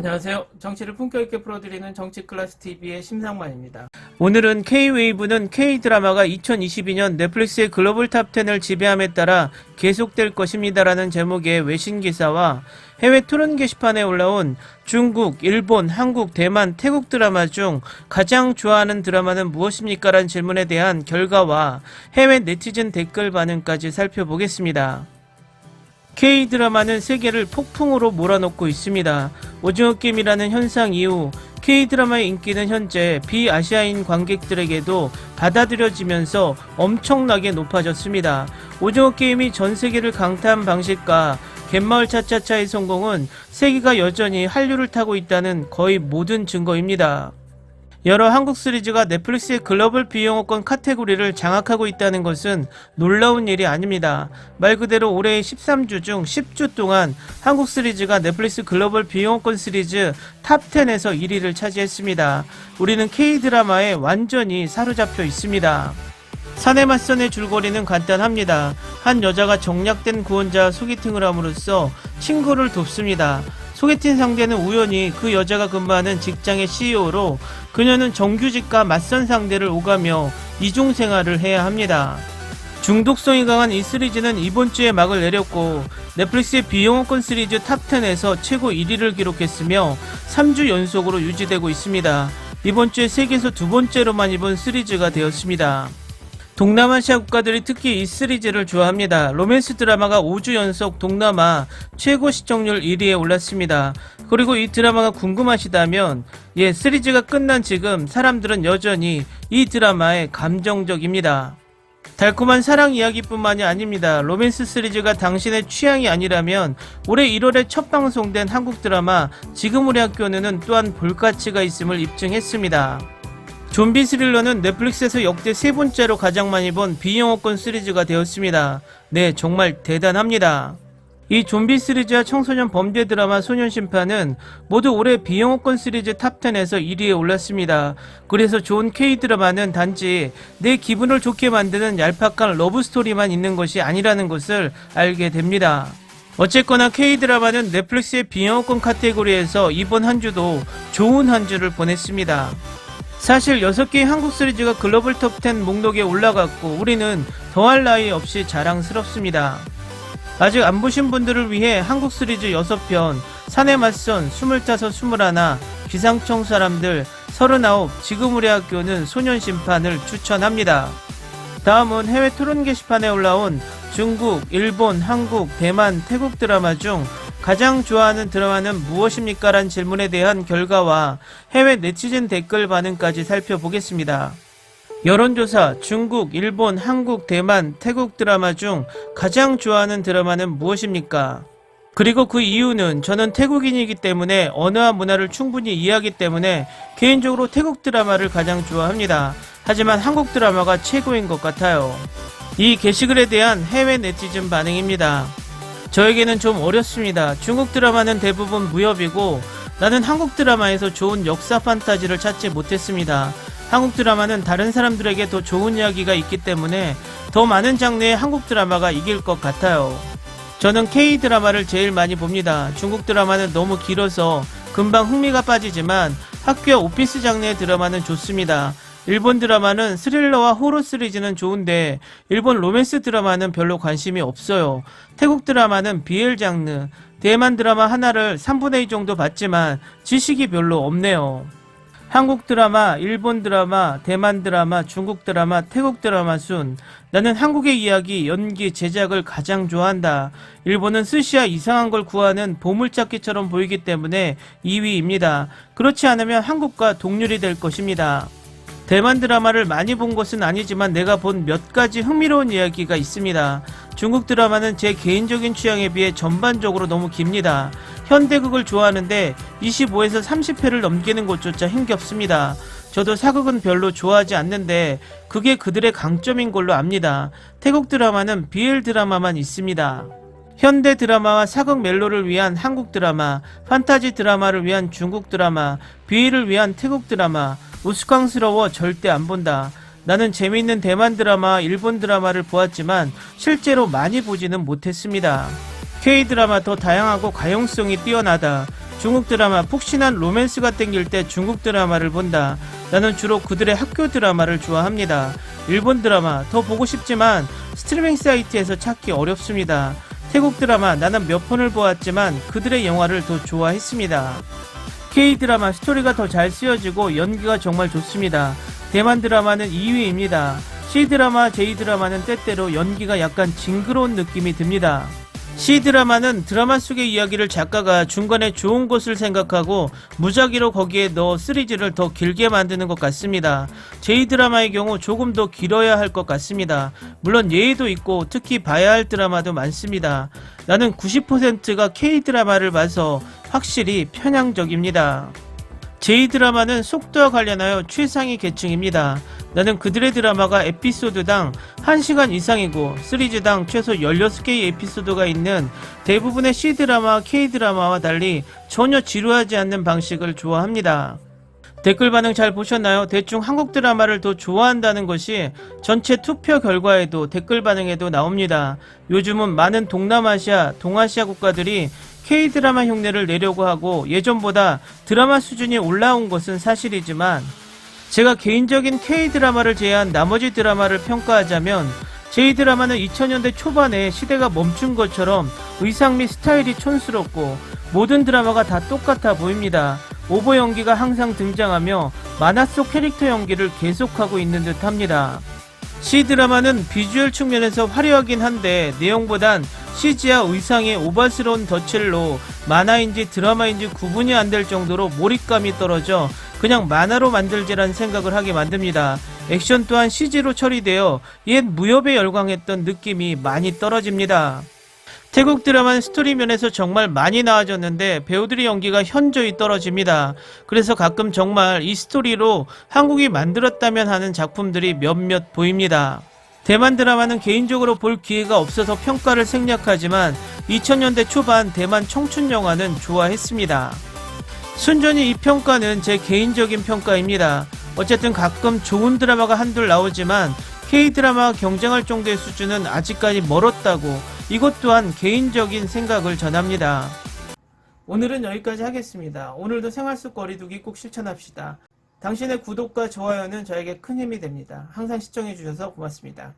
안녕하세요. 정치를 품격 있게 풀어드리는 정치 클래스 TV의 심상만입니다. 오늘은 K-웨이브는 K-드라마가 2022년 넷플릭스의 글로벌 탑10을 지배함에 따라 계속될 것입니다라는 제목의 외신 기사와 해외 토론 게시판에 올라온 중국, 일본, 한국, 대만, 태국 드라마 중 가장 좋아하는 드라마는 무엇입니까? 라는 질문에 대한 결과와 해외 네티즌 댓글 반응까지 살펴보겠습니다. K-드라마는 세계를 폭풍으로 몰아넣고 있습니다. 오징어 게임이라는 현상 이후 K-드라마의 인기는 현재 비아시아인 관객들에게도 받아들여지면서 엄청나게 높아졌습니다. 오징어 게임이 전 세계를 강타한 방식과 갯마을 차차차의 성공은 세계가 여전히 한류를 타고 있다는 거의 모든 증거입니다. 여러 한국 시리즈가 넷플릭스의 글로벌 비영어권 카테고리를 장악하고 있다는 것은 놀라운 일이 아닙니다. 말 그대로 올해의 13주 중 10주 동안 한국 시리즈가 넷플릭스 글로벌 비영어권 시리즈 탑10에서 1위를 차지했습니다. 우리는 K-드라마에 완전히 사로잡혀 있습니다. 사내 맞선의 줄거리는 간단합니다. 한 여자가 정략된 구원자 소개팅을 함으로써 친구를 돕습니다. 소개팅 상대는 우연히 그 여자가 근무하는 직장의 CEO로 그녀는 정규직과 맞선 상대를 오가며 이중 생활을 해야 합니다. 중독성이 강한 이 시리즈는 이번 주에 막을 내렸고 넷플릭스의 비영어권 시리즈 탑10에서 최고 1위를 기록했으며 3주 연속으로 유지되고 있습니다. 이번 주에 세계에서 두 번째로만 입은 시리즈가 되었습니다. 동남아시아 국가들이 특히 이 시리즈를 좋아합니다. 로맨스 드라마가 5주 연속 동남아 최고 시청률 1위에 올랐습니다. 그리고 이 드라마가 궁금하시다면 예, 시리즈가 끝난 지금 사람들은 여전히 이 드라마에 감정적입니다. 달콤한 사랑 이야기뿐만이 아닙니다. 로맨스 시리즈가 당신의 취향이 아니라면 올해 1월에 첫 방송된 한국 드라마 지금 우리 학교는 또한 볼 가치가 있음을 입증했습니다. 좀비 스릴러는 넷플릭스에서 역대 세 번째로 가장 많이 본 비영어권 시리즈가 되었습니다. 네, 정말 대단합니다. 이 좀비 시리즈와 청소년 범죄 드라마 소년 심판은 모두 올해 비영어권 시리즈 탑10에서 1위에 올랐습니다. 그래서 좋은 K-드라마는 단지 내 기분을 좋게 만드는 얄팍한 러브 스토리만 있는 것이 아니라는 것을 알게 됩니다. 어쨌거나 K-드라마는 넷플릭스의 비영어권 카테고리에서 이번 한 주도 좋은 한 주를 보냈습니다. 사실 6개의 한국 시리즈가 글로벌 톱10 목록에 올라갔고 우리는 더할 나위 없이 자랑스럽습니다. 아직 안 보신 분들을 위해 한국 시리즈 6편, 산의 맞선, 25, 21, 기상청 사람들, 39, 지금 우리 학교는 소년 심판을 추천합니다. 다음은 해외 토론 게시판에 올라온 중국, 일본, 한국, 대만, 태국 드라마 중 가장 좋아하는 드라마는 무엇입니까? 란 질문에 대한 결과와 해외 네티즌 댓글 반응까지 살펴보겠습니다. 여론조사 중국, 일본, 한국, 대만, 태국 드라마 중 가장 좋아하는 드라마는 무엇입니까? 그리고 그 이유는 저는 태국인이기 때문에 언어와 문화를 충분히 이해하기 때문에 개인적으로 태국 드라마를 가장 좋아합니다. 하지만 한국 드라마가 최고인 것 같아요. 이 게시글에 대한 해외 네티즌 반응입니다. 저에게는 좀 어렵습니다. 중국 드라마는 대부분 무협이고 나는 한국 드라마에서 좋은 역사 판타지를 찾지 못했습니다. 한국 드라마는 다른 사람들에게 더 좋은 이야기가 있기 때문에 더 많은 장르의 한국 드라마가 이길 것 같아요. 저는 K 드라마를 제일 많이 봅니다. 중국 드라마는 너무 길어서 금방 흥미가 빠지지만 학교 오피스 장르의 드라마는 좋습니다. 일본 드라마는 스릴러와 호러 시리즈는 좋은데 일본 로맨스 드라마는 별로 관심이 없어요. 태국 드라마는 BL 장르, 대만 드라마 하나를 3분의 2 정도 봤지만 지식이 별로 없네요. 한국 드라마, 일본 드라마, 대만 드라마, 중국 드라마, 태국 드라마 순. 나는 한국의 이야기, 연기, 제작을 가장 좋아한다. 일본은 스시야 이상한 걸 구하는 보물찾기처럼 보이기 때문에 2위입니다. 그렇지 않으면 한국과 동률이 될 것입니다. 대만 드라마를 많이 본 것은 아니지만 내가 본 몇 가지 흥미로운 이야기가 있습니다. 중국 드라마는 제 개인적인 취향에 비해 전반적으로 너무 깁니다. 현대극을 좋아하는데 25에서 30회를 넘기는 것조차 힘겹습니다. 저도 사극은 별로 좋아하지 않는데 그게 그들의 강점인 걸로 압니다. 태국 드라마는 BL 드라마만 있습니다. 현대 드라마와 사극 멜로를 위한 한국 드라마, 판타지 드라마를 위한 중국 드라마, BL을 위한 태국 드라마, 우스꽝스러워 절대 안 본다. 나는 재미있는 대만 드라마, 일본 드라마를 보았지만 실제로 많이 보지는 못했습니다. K 드라마 더 다양하고 가용성이 뛰어나다. 중국 드라마 푹신한 로맨스가 땡길 때 중국 드라마를 본다. 나는 주로 그들의 학교 드라마를 좋아합니다. 일본 드라마 더 보고 싶지만 스트리밍 사이트에서 찾기 어렵습니다. 태국 드라마 나는 몇 편을 보았지만 그들의 영화를 더 좋아했습니다. K 드라마 스토리가 더 잘 쓰여지고 연기가 정말 좋습니다. 대만 드라마는 2위입니다. C 드라마, J 드라마는 때때로 연기가 약간 징그러운 느낌이 듭니다. C 드라마는 드라마 속의 이야기를 작가가 중간에 좋은 것을 생각하고 무작위로 거기에 넣어 시리즈를 더 길게 만드는 것 같습니다. J 드라마의 경우 조금 더 길어야 할 것 같습니다. 물론 예의도 있고 특히 봐야 할 드라마도 많습니다. 나는 90%가 K 드라마를 봐서 확실히 편향적입니다. J 드라마는 속도와 관련하여 최상위 계층입니다. 나는 그들의 드라마가 에피소드당 1시간 이상이고 시리즈당 최소 16개의 에피소드가 있는 대부분의 C 드라마, K 드라마와 달리 전혀 지루하지 않는 방식을 좋아합니다. 댓글 반응 잘 보셨나요? 대충 한국 드라마를 더 좋아한다는 것이 전체 투표 결과에도 댓글 반응에도 나옵니다. 요즘은 많은 동남아시아, 동아시아 국가들이 K-드라마 흉내를 내려고 하고 예전보다 드라마 수준이 올라온 것은 사실이지만 제가 개인적인 K-드라마를 제외한 나머지 드라마를 평가하자면 J-드라마는 2000년대 초반에 시대가 멈춘 것처럼 의상 및 스타일이 촌스럽고 모든 드라마가 다 똑같아 보입니다. 오버 연기가 항상 등장하며 만화 속 캐릭터 연기를 계속하고 있는 듯 합니다. C 드라마는 비주얼 측면에서 화려하긴 한데 내용보단 CG와 의상의 오버스러운 덧칠로 만화인지 드라마인지 구분이 안 될 정도로 몰입감이 떨어져 그냥 만화로 만들지란 생각을 하게 만듭니다. 액션 또한 CG로 처리되어 옛 무협에 열광했던 느낌이 많이 떨어집니다. 태국 드라마는 스토리 면에서 정말 많이 나아졌는데 배우들의 연기가 현저히 떨어집니다. 그래서 가끔 정말 이 스토리로 한국이 만들었다면 하는 작품들이 몇몇 보입니다. 대만 드라마는 개인적으로 볼 기회가 없어서 평가를 생략하지만 2000년대 초반 대만 청춘 영화는 좋아했습니다. 순전히 이 평가는 제 개인적인 평가입니다. 어쨌든 가끔 좋은 드라마가 한둘 나오지만 K-드라마와 경쟁할 정도의 수준은 아직까지 멀었다고 이것 또한 개인적인 생각을 전합니다. 오늘은 여기까지 하겠습니다. 오늘도 생활 속 거리두기 꼭 실천합시다. 당신의 구독과 좋아요는 저에게 큰 힘이 됩니다. 항상 시청해주셔서 고맙습니다.